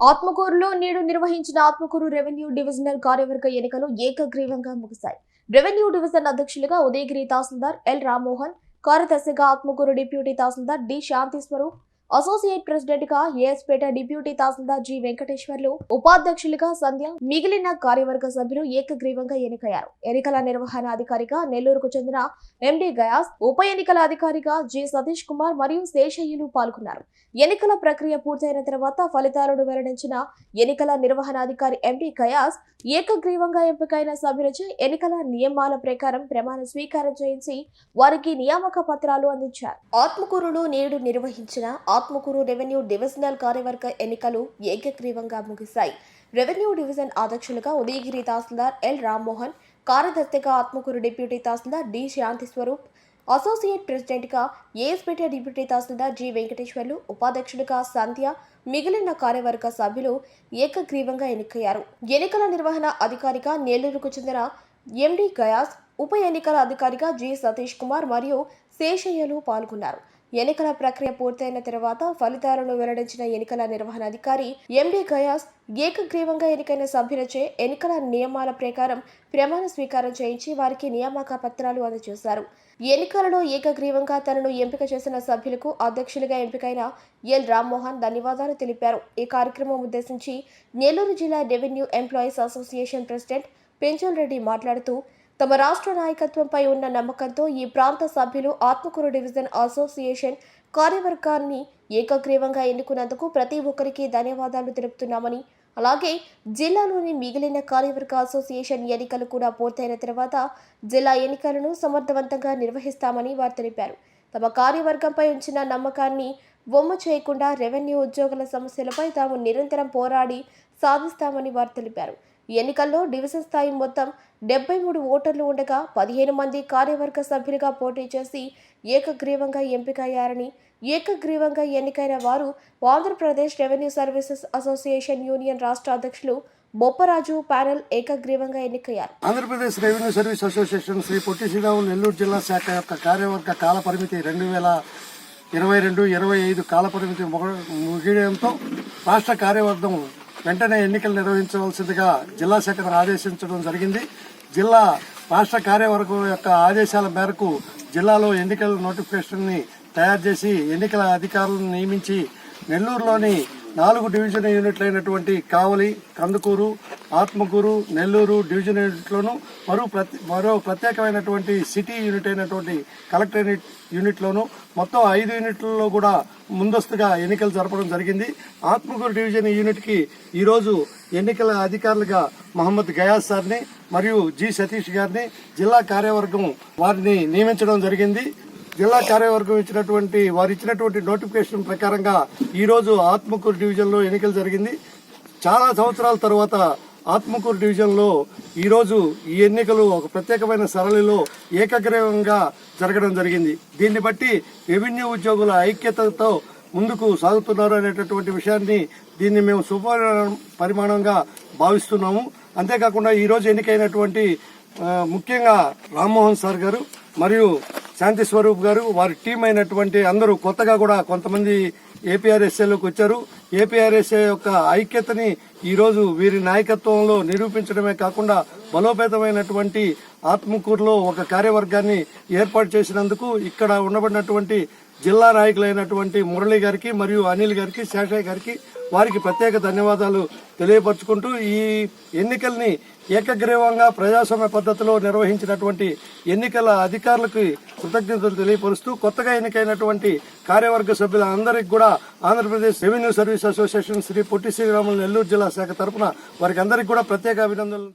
ఆత్మకూరులో నేడు నిర్వహించిన ఆత్మకూరు రెవెన్యూ డివిజనల్ కార్యవర్గ ఎన్నికలు ఏకగ్రీవంగా ముగిశాయి. రెవెన్యూ డివిజన్ అధ్యక్షులుగా ఉదయగిరి తహసీల్దార్ ఎల్ రామ్మోహన్ కార్యదర్శిగా Atmakur deputy tahsildar D Shanti Swaroop associate ప్రెసిడెంట్గా ఏఎస్పేట డిప్యూటీ తహసీల్దార్ జి వెంకటేశ్వర్లు ఉపాధ్యక్షులుగా సంధ్య మిగిలిన కార్యవర్గ సభ్యులు ఏకగ్రీవంగా ఎన్నికయ్యారు. ఎన్నికల నిర్వహణ అధికారిగా నెల్లూరుకు చెందిన ఎండి గయాస్ ఉప ఎన్నికల అధికారిగా జి సతీష్ కుమార్ మరియు శేషయ్యలు పాల్గొన్నారు. ఎన్నికల ప్రక్రియ పూర్తయిన తర్వాత ఫలితాలను వెల్లడించిన ఎన్నికల నిర్వహణాధికారి ఎండి గయాస్ ఏకగ్రీవంగా ఎంపికైన సభ్యులచే ఎన్నికల నియమాల ప్రకారం ప్రమాణ స్వీకారం చేయించి వారికి నియామక పత్రాలు అందించారు. ఆత్మకూరులో నేడు నిర్వహించిన ఆత్మకూరు రెవెన్యూ డివిజనల్ కార్యవర్గ ఎన్నికలు ఏకగ్రీవంగా ముగిశాయి. రెవెన్యూ డివిజన్ అధ్యక్షులుగా ఉదయగిరి తహసీల్దార్ ఎల్ రామ్మోహన్ కార్యదర్శిగా Atmakur deputy tahsildar D Shanti Swaroop associate ప్రెసిడెంట్గా ఏఎస్పేట డిప్యూటీ తహసీల్దార్ జి వెంకటేశ్వర్లు ఉపాధ్యక్షుడిగా సంధ్య మిగిలిన కార్యవర్గ సభ్యులు ఏకగ్రీవంగా ఎన్నికయ్యారు. ఎన్నికల నిర్వహణ అధికారిగా నెల్లూరుకు చెందిన ఎండి గయాస్ ఉప ఎన్నికల అధికారిగా జి సతీష్ కుమార్ మరియు శేషయ్యలు పాల్గొన్నారు. ఎన్నికల ప్రక్రియ పూర్తయిన తర్వాత ఫలితాలను వెల్లడించిన ఎన్నికల నిర్వహణ అధికారి ఎండి గయాస్ ఏకగ్రీవంగా ఎన్నికైన సభ్యులచే ఎన్నికల నియమాల ప్రకారం ప్రమాణ స్వీకారం చేయించి వారికి నియామక పత్రాలు అందజేశారు. ఎన్నికలలో ఏకగ్రీవంగా తనను ఎంపిక చేసిన సభ్యులకు అధ్యక్షులుగా ఎంపికైన ఎల్ రామ్మోహన్ ధన్యవాదాలు తెలిపారు. ఈ కార్యక్రమం ఉద్దేశించి నెల్లూరు జిల్లా revenue employees association president Penchal Reddy మాట్లాడుతూ తమ రాష్ట్ర నాయకత్వంపై ఉన్న నమ్మకంతో ఈ ప్రాంత సభ్యులు ఆత్మకూరు డివిజన్ అసోసియేషన్ కార్యవర్గాన్ని ఏకగ్రీవంగా ఎన్నుకున్నందుకు ప్రతి ఒక్కరికి ధన్యవాదాలు తెలుపుతున్నామని అలాగే జిల్లాలోని మిగిలిన కార్యవర్గ అసోసియేషన్ ఎన్నికలు కూడా పూర్తయిన తర్వాత జిల్లా ఎన్నికలను సమర్థవంతంగా నిర్వహిస్తామని వారు తెలిపారు. తమ కార్యవర్గంపై ఉంచిన నమ్మకాన్ని బొమ్మ చేయకుండా రెవెన్యూ ఉద్యోగుల సమస్యలపై తాము నిరంతరం పోరాడి సాధిస్తామని వారు తెలిపారు. ఎన్నికల్లో డివిజన్ స్థాయి మొత్తం డెబ్బై మూడు ఓటర్లు ఉండగా పదిహేను మంది కార్యవర్గ సభ్యులుగా పోటీ చేసి ఏకగ్రీవంగా ఎంపికయ్యారని ఏకగ్రీవంగా ఎన్నికైన వారు Andhra Pradesh revenue services association union రాష్ట్ర అధ్యక్షులు బొప్పరాజు ప్యానెల్ ఏకగ్రీవంగా ఎన్నికయ్యారు. Andhra Pradesh revenue service association Sri Potti Sriramulu Nellore జిల్లా శాఖ యొక్క కార్యవర్గ కాల పరిమితి రెండు వేల ఇరవై రెండు ఇరవై ఐదు కాలపరిమితి ముగియడంతో రాష్ట్ర కార్యవర్గం వెంటనే ఎన్నికలు నిర్వహించవలసిందిగా జిల్లా శాఖను ఆదేశించడం జరిగింది. జిల్లా రాష్ట్ర కార్యవర్గం యొక్క ఆదేశాల మేరకు జిల్లాలో ఎన్నికల నోటిఫికేషన్ని తయారు చేసి ఎన్నికల అధికారులను నియమించి నెల్లూరులోని నాలుగు డివిజన్ యూనిట్లైనటువంటి కావలి కందుకూరు ఆత్మకూరు నెల్లూరు డివిజన్ యూనిట్లోను మరో ప్రతి మరో ప్రత్యేకమైనటువంటి సిటీ యూనిట్ అయినటువంటి కలెక్టరేట్ యూనిట్లోను మొత్తం ఐదు యూనిట్లలో కూడా ముందస్తుగా ఎన్నికలు జరపడం జరిగింది. ఆత్మకూరు డివిజన్ యూనిట్కి ఈరోజు ఎన్నికల అధికారులుగా మహమ్మద్ గయాస్ సార్ని మరియు జి సతీష్ గారిని జిల్లా కార్యవర్గం వారిని నియమించడం జరిగింది. జిల్లా కార్యవర్గం ఇచ్చినటువంటి వారు ఇచ్చినటువంటి నోటిఫికేషన్ ప్రకారంగా ఈ రోజు ఆత్మకూరు డివిజన్లో ఎన్నికలు జరిగింది. చాలా సంవత్సరాల తర్వాత ఆత్మకూరు డివిజన్లో ఈరోజు ఈ ఎన్నికలు ఒక ప్రత్యేకమైన సరళిలో ఏకగ్రీవంగా జరగడం జరిగింది. దీన్ని బట్టి రెవెన్యూ ఉద్యోగుల ఐక్యతతో ముందుకు సాగుతున్నారు అనేటటువంటి విషయాన్ని దీన్ని మేము శుభ పరిమాణంగా భావిస్తున్నాము. అంతేకాకుండా ఈరోజు ఎన్నికైనటువంటి ముఖ్యంగా రామ్మోహన్ సార్ గారు మరియు శాంతి స్వరూప్ గారు వారి టీం అయినటువంటి అందరూ కొత్తగా కూడా కొంతమంది ఏపీఆర్ఎస్ఏలోకి వచ్చారు. ఏపీఆర్ఎస్ఏ యొక్క ఐక్యతని ఈ రోజు వీరి నాయకత్వంలో నిరూపించడమే కాకుండా బలోపేతమైనటువంటి ఆత్మకూరులో ఒక కార్యవర్గాన్ని ఏర్పాటు చేసినందుకు ఇక్కడ ఉండబడినటువంటి జిల్లా నాయకులైనటువంటి మురళి గారికి మరియు అనిల్ గారికి శేషయ్య గారికి వారికి ప్రత్యేక ధన్యవాదాలు తెలియపరుచుకుంటూ ఈ ఎన్నికల్ని ఏకగ్రీవంగా ప్రజాస్వామ్య పద్ధతిలో నిర్వహించినటువంటి ఎన్నికల అధికారులకు కృతజ్ఞతలు తెలియపరుస్తూ కొత్తగా ఎన్నికైనటువంటి కార్యవర్గ సభ్యులందరికీ కూడా Andhra Pradesh revenue service association Sri Potti Sriramulu Nellore జిల్లా శాఖ తరపున వారికి అందరికీ కూడా ప్రత్యేక అభినందనలు.